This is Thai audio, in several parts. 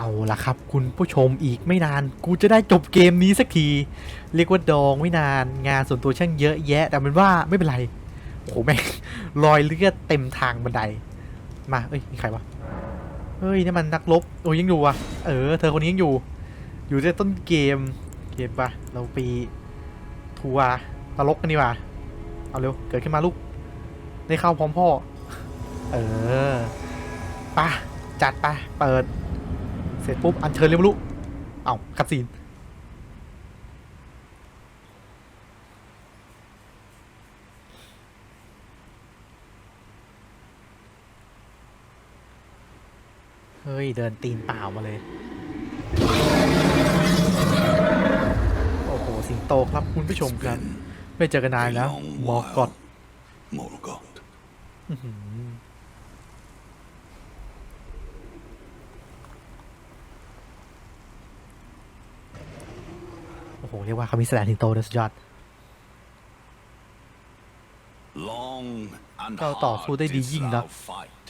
เอาละครับ คุณผู้ชมอีกไม่นาน กูจะได้จบเกมนี้สักที เรียกว่าดองไม่นาน งานส่วนตัวช่างเยอะแยะ แต่เป็นว่าไม่เป็นไรโอ้โหแม่งรอยเลือดเต็มทางบันได มาเอ้ยนี่ใครวะเฮ้ยนี่มันนักรบโอ้ยยังอยู่วะเออ เธอคนนี้ยังอยู่ อยู่ในต้นเกมเกมปะเราปีทัวร์ตลกกันดีกว่าเอาเร็วเกิดขึ้นมาลูกได้เข้าพร้อมพ่อ เออปะจัดไปเปิด ร็จปุ๊บอันเชิญเรียบรู้ เอาคัดซีนเฮ้ย เดินตีนเปล่ามาเลย โอ้โห สิงโตครับคุณผู้ชมครับ ไม่เจอกันนานแล้วมอกอด Morgoth. อื้อหือ โอ้โห เรียกว่าเขามีแสดงสิงโตด้วยสุดยอด Long and เราต่อสู้ hard ได้ดี didst ยิ่งนัก thou fight.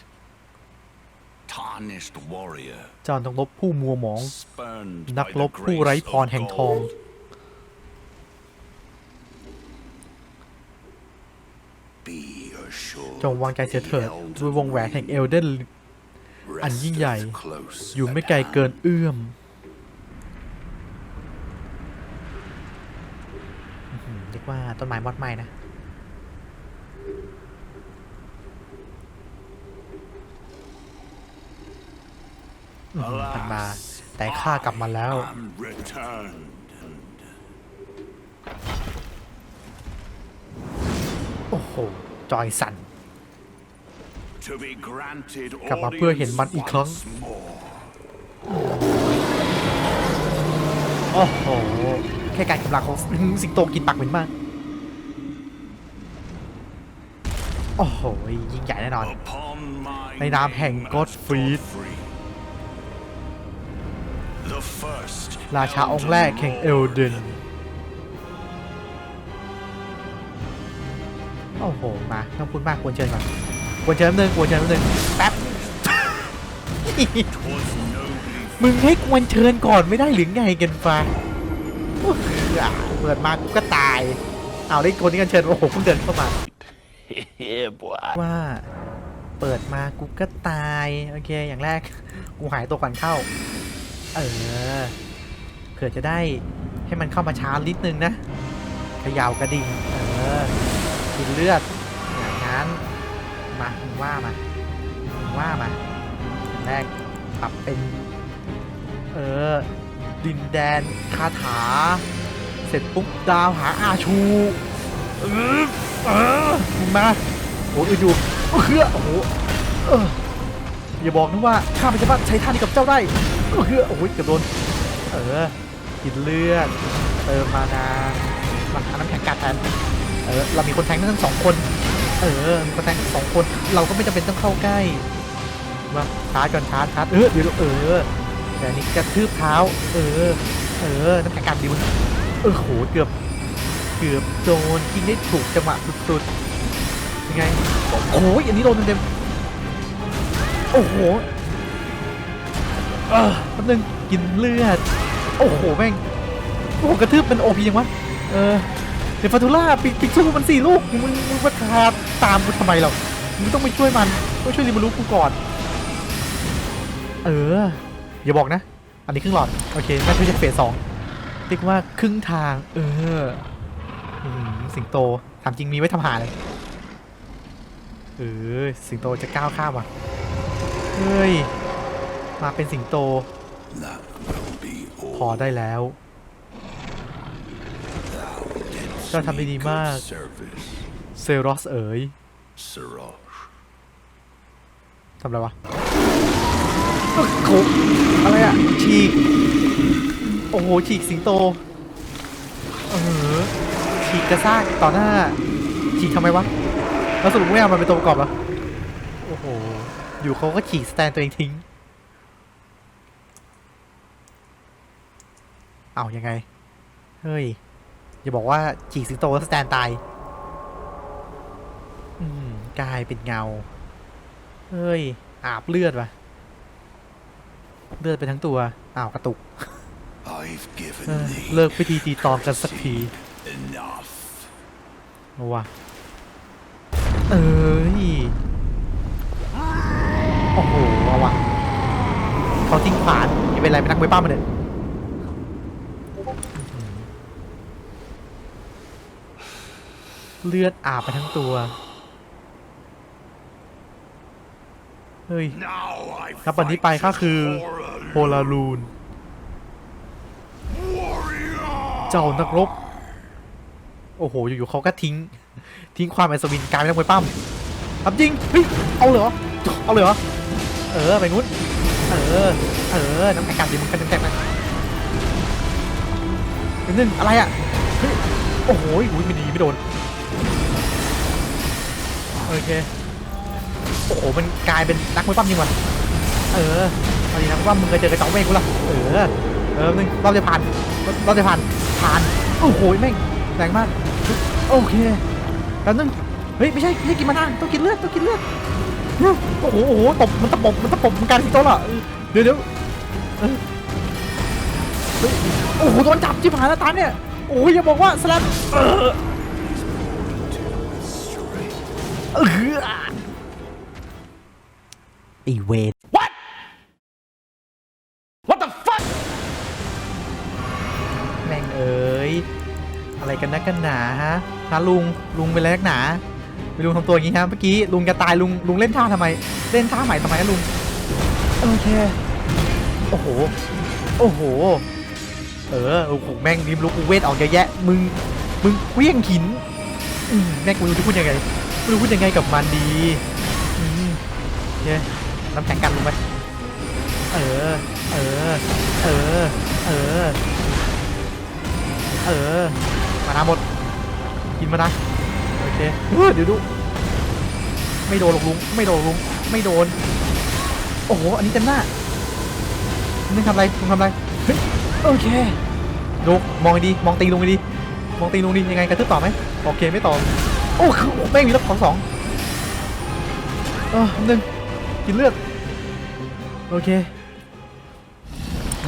Tarnished warrior, จอนต้องลบผู้มัวหมอง spurned นัก by ร the บผู้ไร้ grace พร of แห่งทอง gold. Be assured จงวางใจเสียเถิด the elder ด้วยวงแหวนแห่งเอลเดนอันยิ่งใหญ่ resteth close อยู่ at ไม่ไกลเกิน hand. เอื้อมอื้อหือ เรียกว่าต้นไม้มอดไหม้นะอื้อหือมันมา แต่ข้ากลับมาแล้ว am returned and โอ้โห จอยสัน to be granted กลับมาเพื่อเห็นมันอีกครั้ง audience once more. โอ้โห แค่การกำลังของสิงโตกินปากเหม็นมาก โอ้โห ยิ่งใหญ่แน่นอน ในนามแห่ง name as Godfrey Godfrey, the first ราชาองค์แรกแห่งเอลเดน โอ้โห มาต้องพูดมากควรเชิญก่อนควรเชิญแป๊บนึงควรเชิญแป๊บนึงแป๊บ มึงให้ควรเชิญก่อนไม่ได้หรือไงกันฟ้า เปิดมากูก็ตาย เอาได้คนนี้กันเชิญโอ้โหเพิ่งเดินเข้ามา yeah, boy. ว่า เปิดมากูก็ตายโอเคอย่างแรก กูหายตัวก่อนเข้า เออเผื่อจะได้ให้มันเข้ามาช้านิดนึงนะเขย่ากระดิ่งเออกินเลือดอย่างนั้นมามึงว่ามามึงว่ามาอย่างแรกปรับเป็น เออ ดินแดนคาถา เสร็จปุ๊บดาวหาอาชูเออเออมาโอ้ยอยู่เฮ้อโอ้โหเอออย่าบอกนะว่าข้าไม่สามารถใช้ท่านี้กับเจ้าได้เฮ้อโอ้ยเกือบโดนเออกินเลือดเติมมานามาหาน้ำแข็งกัดแทนเออเรามีคนแทงทั้งสองคน เออมีคนแทงทั้งสองคน เราก็ไม่จำเป็นต้องเข้าใกล้มาชาร์จก่อนชาร์จชาร์จเออเดี๋ยวเออ แต่นนี้กระทืบเท้า เออ เออน้ำแข็งกัดดิวเออโหเกือบ เกือบโดนยิงได้ถูกจังหวะสุดๆยังไงโอ้โหอันนี้โดนเต็มๆโอ้โหเออแป๊บนึงกินเลือด โอ้โหแม่งโอ้โหกระทืบเป็นโอพียังวะเออเดี๋ยวฟาตูล่าปิดปิดสู้มันสี่ลูกมึงมึงมาทาตามกูทำไมเรามึงต้องไปช่วยมันต้องช่วยริมารุกูก่อน เออ อย่าบอกนะ อันนี้ครึ่งหลอด โอเคน่าจะเฟสสองเรียกว่าครึ่งทาง เอออืมสิงโตถามจริงมีไว้ทำหาเลยเออสิงโตจะก้าวข้ามว่ะเฮ้ย มาเป็นสิงโต That will be พอ all. ได้แล้วเจ้าทำได้ดีมาก Good Service, เซรอสเอ๋ย Siraj. ทำอะไรวะ โอ้โหอะไรอะ ฉีก โอ้โห ฉีกสิงโต เออ ฉีกกระซากต่อหน้า ฉีกทำไมวะ แล้วสรุปไม่เอามันเป็นตัวประกอบเหรอ โอ้โห อยู่เขาก็ฉีกสแตนตัวเองทิ้ง เอายังไง เฮ้ย อย่าบอกว่าฉีกสิงโตแล้วสแตนตาย อืม กลายเป็นเงา เฮ้ย อาบเลือดว่ะ เลือดไปทั้งตัว อ้าวกระตุก I've เอ given อ thee เลิกพิธีตีตองกันสักที enough. เอาวะเอ้ย โอ้โหเอาวะเขาทิ้งขวานอย่าเป็นไรเป็นนักมวยป้ามาเถอะเลือดอาบไปทั้งตัว เฮ้ย Now I นับวันนี้ไปก็คือ for a โพลารูน warrior. เจ้านักรบ โอ้โห อยู่ๆเขาก็ทิ้ง ทิ้งความอัศวินกลายเป็นนักมวยปั้มทำจริง เฮ้ย เอาเลยเหรอ เอาเลยเหรอ เออ ไปนู้น เออ เออ น้ำแข็งกันดิมึงกันน้ำแข็งนะนิดนึงอะไรอะ เฮ้ย โอ้โหอุ้ยไม่ดีไม่โดน โอเค โอ้โหมันกลายเป็นนักมวยปั้มจริงว่ะเออเอาดีนะว่ามึงเคยเจอกระจอกเมฆกูละเออเออนึงเราจะผ่านเราจะผ่านผ่านโอ้โหแม่งแรงมากโอเคแล้วนึงเฮ้ยไม่ใช่ไม่ใช่กินมะนาวต้องกินเลือดต้องกินเลือดโอ้โหโอ้โหตบมันตะปบมันตะปบมันการที่โต๊ะล่ะเดี๋ยวเดี๋ยวโอ้โหโดนจับจิบหายแล้วตาเนี่ยโอ้ยอย่าบอกว่าสแลมเออ ออไอเวท What? What the fuck? แม่งเอ้ย อะไรกันนักกันหนาฮะฮะลุง ลุงเป็นอะไรนักหนาไปลุงทำตัวอย่างงี้ฮะเมื่อกี้ลุงจะตายลุงลุงเล่นท่าทำไม เล่นท่าใหม่ทำไมนะลุง โอเค โอ้โห โอ้โห เออโอ้โหแม่งริมลุกกูเวทออกเยอะแยะ มึง มึงเคลี้ยงหินอืมแม่งกูรู้จะพูดยังไงไม่รู้พูดยังไงกับมันดีอืมโอเค น้ำแข็งกันลงไป เออ เออ เออ เออ เออ มานาหมด กินมานะโอเคเฮ้ยเดี๋ยวดู ไม่โดนหรอกลุง ไม่โดนลุง ไม่โดน โอ้โห อันนี้เต็มหน้ามึงทำอะไรมึงทำอะไร เฮ้ย โอเคลุงมองให้ดี มองตีลุงให้ดี มองตีลุงดี ยังไงกระทืบต่อไหมโอเค ไม่ต่อ โอ้คือแม่งมีรถของสองเออหนึ่งกินเลือด โอเค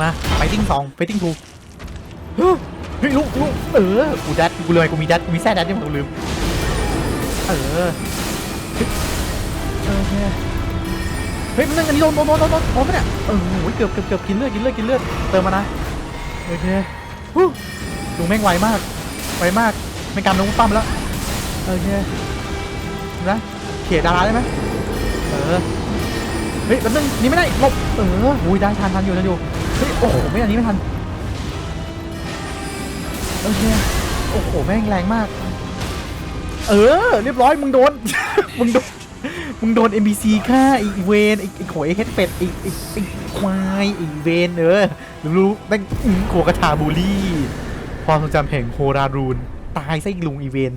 มาไปติ้งสองไปติ้งทูเฮ้ยเฮ้ยลุกลุกเออ กูดัดกูเลยกูมีดัดกูมีแซ่ดัดที่ผมลืม เออเฮ้ยโอเคเฮ้ยมันนึงอันนี้โดนโดนโดนโดนโดนโดนปะเนี่ยเออโอ้ยเกือบเกือบเกือบกินเลือดกินเลือดกินเลือดเติมมานะโอเคฮู้ลุงแม่งไวมากไวมากไม่การลงปั้มแล้วโอเคนะเขียดาราได้ไหมเออ ฮ้ยแป๊บนึงหนี่ไม่ได้หลบเอออุ้ยได้ทันทันอยู่ทันอยู่เฮ้ยโอ้โหไม่อันนี้ไม่ทันโอเคโอ้โหแม่งแรงมาก เออ เรียบร้อยมึงโดน มึงโดนมึงโดน NPC ฆ่าไอีเวนไอ้ไอ้โขยไอ้เฮ็ดเป็ดไอ้ไอ้ไอ้ควายไอ้เวนเออรู้รู้แม่งอื้อโขกระถาบูลลี่ ความทรงจำแห่งโฮรารูน ตายซะอีลุงอีเวน